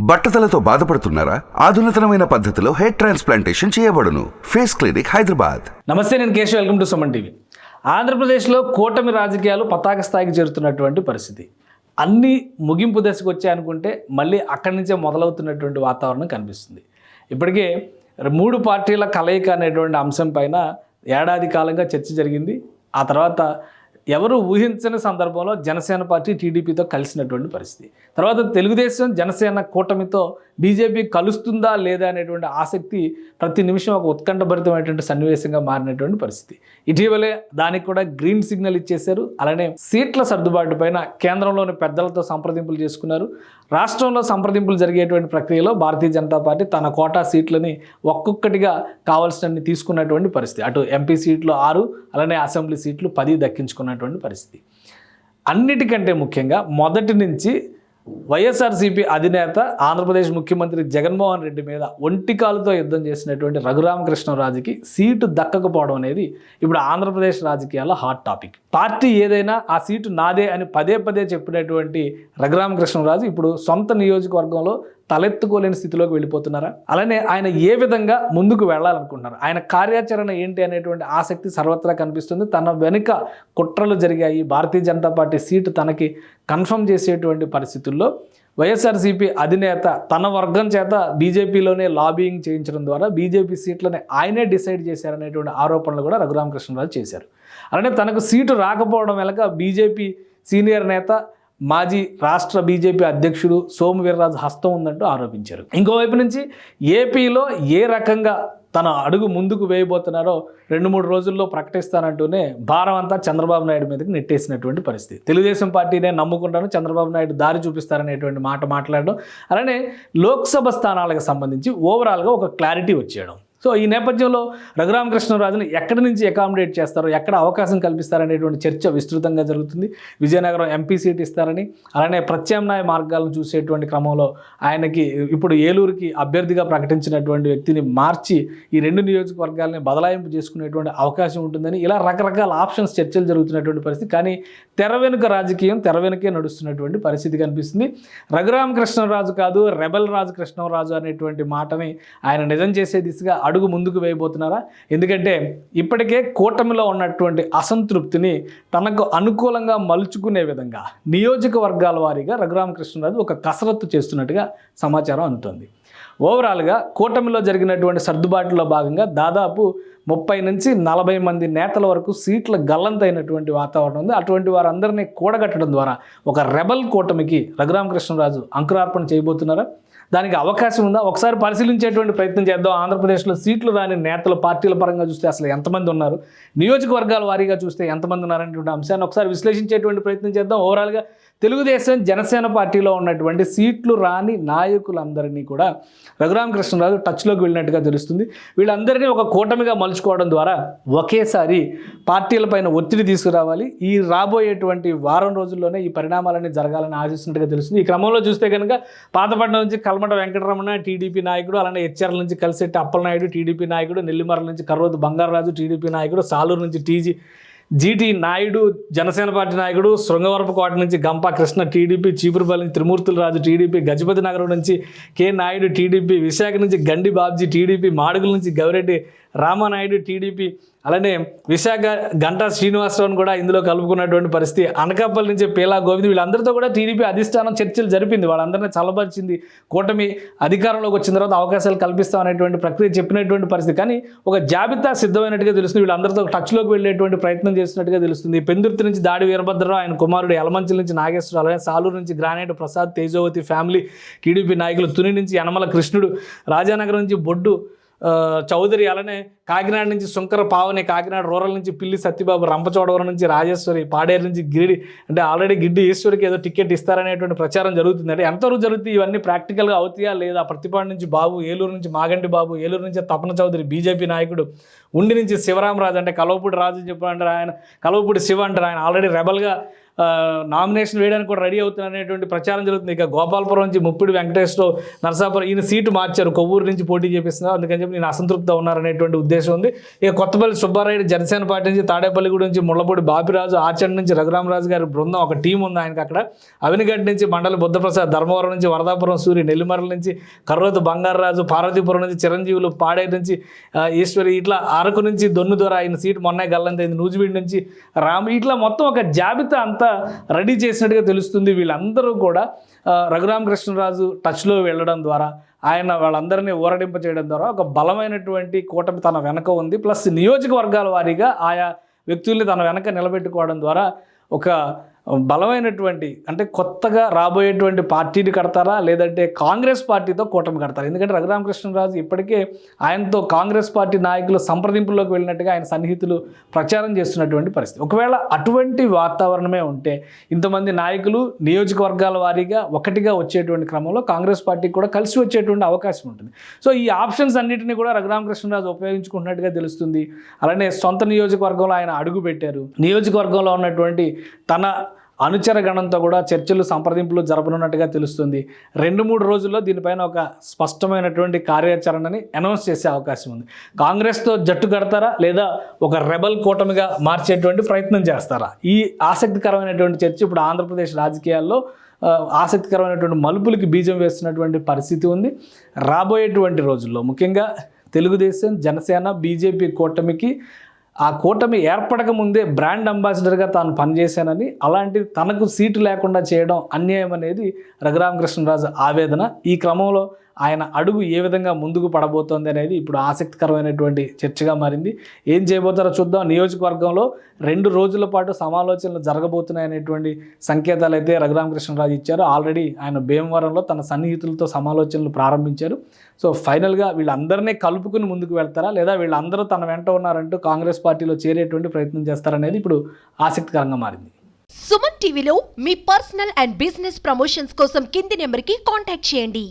బట్టతలతో బాధపడుతున్నారా? ఆధునితనమైన పద్ధతిలో హెయిర్ ట్రాన్స్ప్లాంటేషన్ చేయబడును. Face clinic Hyderabad. నమస్తే నేను Keshav. Welcome to Suman TV. ఆంధ్రప్రదేశ్లో కూటమి రాజకీయాలు పతాక స్థాయికి చేరుతున్నటువంటి పరిస్థితి. అన్నీ ముగింపు దశకు వచ్చాయనుకుంటే మళ్ళీ అక్కడి నుంచే మొదలవుతున్నటువంటి వాతావరణం కనిపిస్తుంది. ఇప్పటికే మూడు పార్టీల కలయిక అనేటువంటి అంశం పైన ఏడాది కాలంగా చర్చ జరిగింది. ఆ తర్వాత ఎవరు ఊహించని సందర్భంలో జనసేన పార్టీ టీడీపీతో కలిసినటువంటి పరిస్థితి. తర్వాత తెలుగుదేశం జనసేన కూటమితో బీజేపీ కలుస్తుందా లేదా అనేటువంటి ఆసక్తి ప్రతి నిమిషం ఒక ఉత్కంఠభరితమైనటువంటి సన్నివేశంగా మారినటువంటి పరిస్థితి. ఇటీవలే దానికి కూడా గ్రీన్ సిగ్నల్ ఇచ్చేశారు. అలానే సీట్ల సర్దుబాటు పైన కేంద్రంలోని పెద్దలతో సంప్రదింపులు చేసుకున్నారు. రాష్ట్రంలో సంప్రదింపులు జరిగేటువంటి ప్రక్రియలో భారతీయ జనతా పార్టీ తన కోటా సీట్లని ఒక్కొక్కటిగా కావాల్సినన్ని తీసుకున్నటువంటి పరిస్థితి. అటు ఎంపీ సీట్లు ఆరు అలానే అసెంబ్లీ సీట్లు పది దక్కించుకున్నట్టు ఉన్నటువంటి పరిస్థితి. అన్నిటికంటే ముఖ్యంగా మొదటి నుంచి వైఎస్ఆర్సీపీ అధినేత ఆంధ్రప్రదేశ్ ముఖ్యమంత్రి జగన్మోహన్ రెడ్డి మీద ఒంటికాలతో యుద్ధం చేసినటువంటి రఘురామకృష్ణరాజుకి సీటు దక్కకపోవడం అనేది ఇప్పుడు ఆంధ్రప్రదేశ్ రాజకీయాల్లో హాట్ టాపిక్. పార్టీ ఏదైనా ఆ సీటు నాదే అని పదే పదే చెప్పినటువంటి రఘురామకృష్ణరాజు ఇప్పుడు సొంత నియోజకవర్గంలో తలెత్తుకోలేని స్థితిలోకి వెళ్ళిపోతున్నారా? అలానే ఆయన ఏ విధంగా ముందుకు వెళ్ళాలనుకుంటున్నారు? ఆయన కార్యాచరణ ఏంటి అనేటువంటి ఆసక్తి సర్వత్రా కనిపిస్తుంది. తన వెనుక కుట్రలు జరిగాయి. భారతీయ జనతా పార్టీ సీటు తనకి కన్ఫర్మ్ చేసేటువంటి పరిస్థితుల్లో వైఎస్ఆర్సీపీ అధినేత తన వర్గం చేత బీజేపీలోనే లాబింగ్ చేయించడం ద్వారా బీజేపీ సీట్లని ఆయనే డిసైడ్ చేశారనేటువంటి ఆరోపణలు కూడా రఘురామకృష్ణరాజు చేశారు. అలానే తనకు సీటు రాకపోవడం వెనక బీజేపీ సీనియర్ నేత మాజీ రాష్ట్ర బీజేపీ అధ్యక్షుడు సోము వీర్రాజు హస్తం ఉందంటూ ఆరోపించారు. ఇంకోవైపు నుంచి ఏపీలో ఏ రకంగా తన అడుగు ముందుకు వేయబోతున్నారో రెండు మూడు రోజుల్లో ప్రకటిస్తానంటూనే భారం అంతా చంద్రబాబు నాయుడు మీదకి నెట్టేసినటువంటి పరిస్థితి. తెలుగుదేశం పార్టీనే నమ్ముకుంటాను చంద్రబాబు నాయుడు దారి చూపిస్తారనేటువంటి మాట మాట్లాడడం అలానే లోక్సభ స్థానాలకు సంబంధించి ఓవరాల్గా ఒక క్లారిటీ వచ్చేయడం. సో ఈ నేపథ్యంలో రఘురామకృష్ణరాజుని ఎక్కడి నుంచి అకామిడేట్ చేస్తారో ఎక్కడ అవకాశం కల్పిస్తారనేటువంటి చర్చ విస్తృతంగా జరుగుతుంది. విజయనగరం ఎంపీ సీట్ ఇస్తారని అలానే ప్రత్యామ్నాయ మార్గాలను చూసేటువంటి క్రమంలో ఆయనకి ఇప్పుడు ఏలూరుకి అభ్యర్థిగా ప్రకటించినటువంటి వ్యక్తిని మార్చి ఈ రెండు నియోజకవర్గాలని బదలాయింపు చేసుకునేటువంటి అవకాశం ఉంటుందని ఇలా రకరకాల ఆప్షన్స్ చర్చలు జరుగుతున్నటువంటి పరిస్థితి. కానీ తెర వెనుక రాజకీయం తెర వెనుకే నడుస్తున్నటువంటి పరిస్థితి కనిపిస్తుంది. రఘురామకృష్ణరాజు కాదు రెబల్ రాజు కృష్ణరాజు అనేటువంటి మాటని ఆయన నిజం చేసే దిశగా అడుగు ముందుకు వేయబోతున్నారా? ఎందుకంటే ఇప్పటికే కూటమిలో ఉన్నటువంటి అసంతృప్తిని తనకు అనుకూలంగా మలుచుకునే విధంగా నియోజకవర్గాల వారీగా రఘురామకృష్ణరాజు ఒక కసరత్తు చేస్తున్నట్టుగా సమాచారం అందుతోంది. ఓవరాల్గా కూటమిలో జరిగినటువంటి సర్దుబాటులో భాగంగా దాదాపు ముప్పై నుంచి నలభై మంది నేతల వరకు సీట్ల గల్లంతైనటువంటి వాతావరణం ఉంది. అటువంటి వారందరినీ కూడగట్టడం ద్వారా ఒక రెబల్ కూటమికి రఘురామకృష్ణరాజు అంకురార్పణ చేయబోతున్నారా? దానికి అవకాశం ఉందా? ఒకసారి పరిశీలించేటువంటి ప్రయత్నం చేద్దాం. ఆంధ్రప్రదేశ్లో సీట్లు రాని నేతలు పార్టీల పరంగా చూస్తే అసలు ఎంతమంది ఉన్నారు? నియోజకవర్గాల వారీగా చూస్తే ఎంతమంది ఉన్నారనేటువంటి అంశాన్ని ఒకసారి విశ్లేషించేటువంటి ప్రయత్నం చేద్దాం. ఓవరాల్గా తెలుగుదేశం జనసేన పార్టీలో ఉన్నటువంటి సీట్లు రాని నాయకులందరినీ కూడా రఘురామకృష్ణరాజు టచ్లోకి వెళ్ళినట్టుగా తెలుస్తుంది. వీళ్ళందరినీ ఒక కూటమిగా మలుచుకోవడం ద్వారా ఒకేసారి పార్టీలపైన ఒత్తిడి తీసుకురావాలి. ఈ రాబోయేటువంటి వారం రోజుల్లోనే ఈ పరిణామాలన్నీ జరగాలని ఆశిస్తున్నట్టుగా తెలుస్తుంది. ఈ క్రమంలో చూస్తే కనుక పాతపట్నం నుంచి కల్మట వెంకటరమణ టీడీపీ నాయకుడు అలానే హెచ్ఆర్ల నుంచి కలిసెట్టి అప్పలనాయుడు టీడీపీ నాయకుడు నెల్లిమర్ల నుంచి కర్రోతు బంగారరాజు టీడీపీ నాయకుడు సాలూరు నుంచి TG GT Naidu Janasena Party నాయకుడు శృంగవరపుకోట నుంచి గంపా కృష్ణ టీడీపీ చీపురుపల్లి నుంచి త్రిమూర్తుల రాజు టీడీపీ గజపతి నగరం నుంచి కె నాయుడు టీడీపీ విశాఖ నుంచి గండి బాబ్జీ టీడీపీ మాడుగుల నుంచి గౌరెడ్డి రామానాయుడు టీడీపీ అలానే విశాఖ గంటా శ్రీనివాసరావును కూడా ఇందులో కలుపుకున్నటువంటి పరిస్థితి. అనకాపల్లి నుంచి పీలా గోవింద్ వీళ్ళందరితో కూడా టీడీపీ అధిష్టానం చర్చలు జరిపింది. వాళ్ళందరినీ చల్లబరిచింది. కూటమి అధికారంలోకి వచ్చిన తర్వాత అవకాశాలు కల్పిస్తాం అనేటువంటి ప్రక్రియ చెప్పినటువంటి పరిస్థితి. కానీ ఒక జాబితా సిద్ధమైనట్టుగా తెలుస్తుంది. వీళ్ళందరితో టచ్లోకి వెళ్ళేటువంటి ప్రయత్నం చేస్తున్నట్టుగా తెలుస్తుంది. పెందుర్తి నుంచి దాడి వీరభద్రరావు ఆయన కుమారుడు ఎలమంచిల నుంచి నాగేశ్వరరావు అలాగే సాలూరు నుంచి granite Prasad Tejovathi family TDP నాయకులు తుని నుంచి యనమల కృష్ణుడు రాజానగరం నుంచి బొడ్డు చౌదరి అలానే కాకినాడ నుంచి శంకర పావని కాకినాడ రూరల్ నుంచి పిల్లి సత్యబాబు రంపచోడవరం నుంచి రాజేశ్వరి పాడేరు నుంచి గిరిడి అంటే ఆల్రెడీ గిడ్డి ఈశ్వరికి ఏదో టికెట్ ఇస్తారనేటువంటి ప్రచారం జరుగుతుంది. అంటే ఎంతవరకు జరుగుతుంది ఇవన్నీ ప్రాక్టికల్గా అవుతాయా లేదా? ప్రతిపాడు నుంచి బాబు ఏలూరు నుంచి మాగంటి బాబు ఏలూరు నుంచి తపన చౌదరి బీజేపీ నాయకుడు ఉండి నుంచి శివరామరాజు అంటే కలవపూడి రాజు చెప్పారంటారు ఆయన కలవపూడి శివ అంటారు ఆయన. ఆల్రెడీ రెబల్గా నామినేషన్ వేయడానికి కూడా రెడీ అవుతున్నారు అనేటువంటి ప్రచారం జరుగుతుంది. ఇక గోపాలపురం నుంచి ముప్పిడి వెంకటేశ్వరరావు నరసాపురం ఈయన సీటు మార్చారు. కొవ్వూరు నుంచి పోటీ చేపిస్తున్నారు. అందుకని చెప్పి నేను అసంతృప్తి ఉన్నారనేటువంటి ఉద్దేశం ఉంది. ఇక కొత్తపల్లి సుబ్బారాయుడు జనసేన పార్టీ నుంచి తాడేపల్లిగూడ నుంచి ముళ్ళపూడి బాపిరాజు ఆచండ్ నుంచి రఘురామరాజు గారి బృందం ఒక టీం ఉంది ఆయనకి అక్కడ. అవినిగడ్డ నుంచి మండలి బుద్ధప్రసాద్ ధర్మవరం నుంచి వరదాపురం సూరి నెల్లిమర్ల నుంచి కర్రోతు బంగారరాజు పార్వతీపురం నుంచి చిరంజీవులు పాడేరు నుంచి ఈశ్వరి ఇట్లా అరకు నుంచి దొన్ను దొర ఆయన సీటు మొన్నే గల్లంతైంది. నూజివీడి నుంచి రామ్ ఇట్లా మొత్తం ఒక జాబితా అంతా రెడీ చేసినట్టుగా తెలుస్తుంది. వీళ్ళందరూ కూడా ఆ, రఘురామకృష్ణరాజు టచ్లో వెళ్ళడం ద్వారా ఆయన వాళ్ళందరినీ ఊరడింప చేయడం ద్వారా ఒక బలమైనటువంటి కూటమి తన వెనక ఉంది. ప్లస్ నియోజకవర్గాల వారీగా ఆయా వ్యక్తుల్ని తన వెనక నిలబెట్టుకోవడం ద్వారా ఒక బలమైనటువంటి అంటే కొత్తగా రాబోయేటువంటి పార్టీని కడతారా? లేదంటే కాంగ్రెస్ పార్టీతో కూటమి కడతారా? ఎందుకంటే రఘురామకృష్ణరాజు ఇప్పటికే ఆయనతో కాంగ్రెస్ పార్టీ నాయకులు సంప్రదింపుల్లోకి వెళ్ళినట్టుగా ఆయన సన్నిహితులు ప్రచారం చేస్తున్నటువంటి పరిస్థితి. ఒకవేళ అటువంటి వాతావరణమే ఉంటే ఇంతమంది నాయకులు నియోజకవర్గాల వారీగా ఒకటిగా వచ్చేటువంటి క్రమంలో కాంగ్రెస్ పార్టీకి కూడా కలిసి వచ్చేటువంటి అవకాశం ఉంటుంది. సో ఈ ఆప్షన్స్ అన్నింటినీ కూడా రఘురామకృష్ణరాజు ఉపయోగించుకుంటున్నట్టుగా తెలుస్తుంది. అలానే సొంత నియోజకవర్గంలో ఆయన అడుగు పెట్టారు నియోజకవర్గంలో ఉన్నటువంటి తన అనుచర గణంతో కూడా చర్చలు సంప్రదింపులు జరపనున్నట్టుగా తెలుస్తుంది. రెండు మూడు రోజుల్లో దీనిపైన ఒక స్పష్టమైనటువంటి కార్యాచరణని అనౌన్స్ చేసే అవకాశం ఉంది. కాంగ్రెస్తో జట్టు కడతారా? లేదా ఒక రెబల్ కూటమిగా మార్చేటువంటి ప్రయత్నం చేస్తారా? ఈ ఆసక్తికరమైనటువంటి చర్చ ఇప్పుడు ఆంధ్రప్రదేశ్ రాజకీయాల్లో ఆసక్తికరమైనటువంటి మలుపులకి బీజం వేస్తున్నటువంటి పరిస్థితి ఉంది. రాబోయేటువంటి రోజుల్లో ముఖ్యంగా తెలుగుదేశం జనసేన బీజేపీ కూటమికి ఆ కూటమి ఏర్పడక ముందే బ్రాండ్ అంబాసిడర్గా తాను పనిచేశానని అలాంటి తనకు సీటు లేకుండా చేయడం అన్యాయం అనేది రఘురామకృష్ణరాజు ఆవేదన. ఈ క్రమంలో ఆయన అడుగు ఏ విధంగా ముందుకు పడబోతోంది అనేది ఇప్పుడు ఆసక్తికరమైనటువంటి చర్చగా మారింది. ఏం చేయబోతారో చూద్దాం. నియోజకవర్గంలో రెండు రోజుల పాటు సమాలోచనలు జరగబోతున్నాయి అనేటువంటి సంకేతాలు అయితే రఘురామకృష్ణరాజు ఇచ్చారు. ఆల్రెడీ ఆయన భీమవరంలో తన సన్నిహితులతో సమాలోచనలు ప్రారంభించారు. సో ఫైనల్గా వీళ్ళందరినీ కలుపుకుని ముందుకు వెళ్తారా? లేదా వీళ్ళందరూ తన వెంట ఉన్నారంటూ కాంగ్రెస్ పార్టీలో చేరేటువంటి ప్రయత్నం చేస్తారనేది ఇప్పుడు ఆసక్తికరంగా మారింది. సుమన్ టీవీలో మీ పర్సనల్ అండ్ బిజినెస్ ప్రమోషన్స్ కోసం కింది నెంబర్కి కాంటాక్ట్ చేయండి.